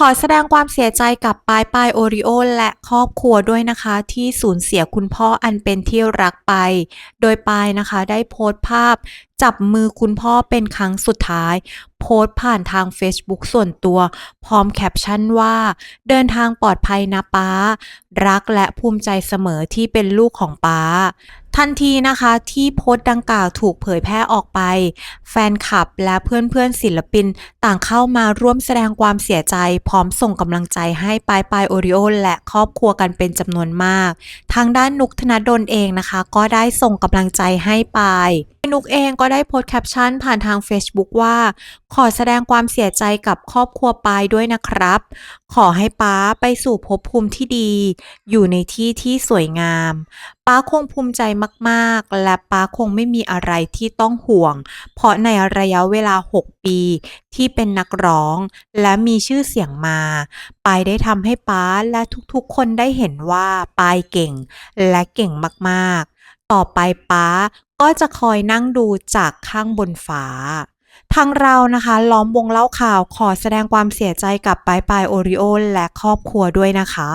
ขอแสดงความเสียใจกับปายปายโอริโอและครอบครัวด้วยนะคะ ที่สูญเสียคุณพ่ออันเป็นที่รักไป โดยปายนะคะ ได้โพสต์ภาพ จับมือคุณพ่อเป็นครั้งสุดท้าย โพสต์ผ่านทาง Facebook ส่วนตัว พร้อมแคปชั่นว่า เดินทางปลอดภัยนะป้า รักและภูมิใจเสมอที่เป็นลูกของป้า ทันทีนะคะที่โพสต์ดังกล่าวถูกเผยแพร่ออกไป แฟนคลับและเพื่อนๆศิลปินต่างเข้ามาร่วมแสดงความเสียใจ พร้อมส่งกำลังใจให้ปายปายโอริโอและครอบครัวกันเป็นจำนวนมาก ทางด้านนุกธนดลเองนะคะ ก็ได้ส่งกำลังใจให้ปายนุกเองก็ได้โพสต์แคปชั่นผ่านทาง Facebook ว่า ขอแสดงความเสียใจกับครอบครัวปายด้วยนะครับ ขอให้ป้าไปสู่ภพภูมิที่ดี อยู่ในที่ที่สวยงาม ป้าคงภูมิใจมากๆ และป้าคงไม่มีอะไรที่ต้องห่วง เพราะในระยะเวลา 6 ปีที่เป็นนักร้อง และมีชื่อเสียงมาปายได้ทำให้ป้าและทุกๆ คนได้เห็นว่าปายเก่ง และเก่งมากๆ ต่อไปป้าก็จะคอยนั่งดูจากข้างบนฟ้าทางเรานะคะล้อมวงเล่าข่าวขอแสดงความเสียใจกับปายปายโอริโอและครอบครัวด้วยนะคะ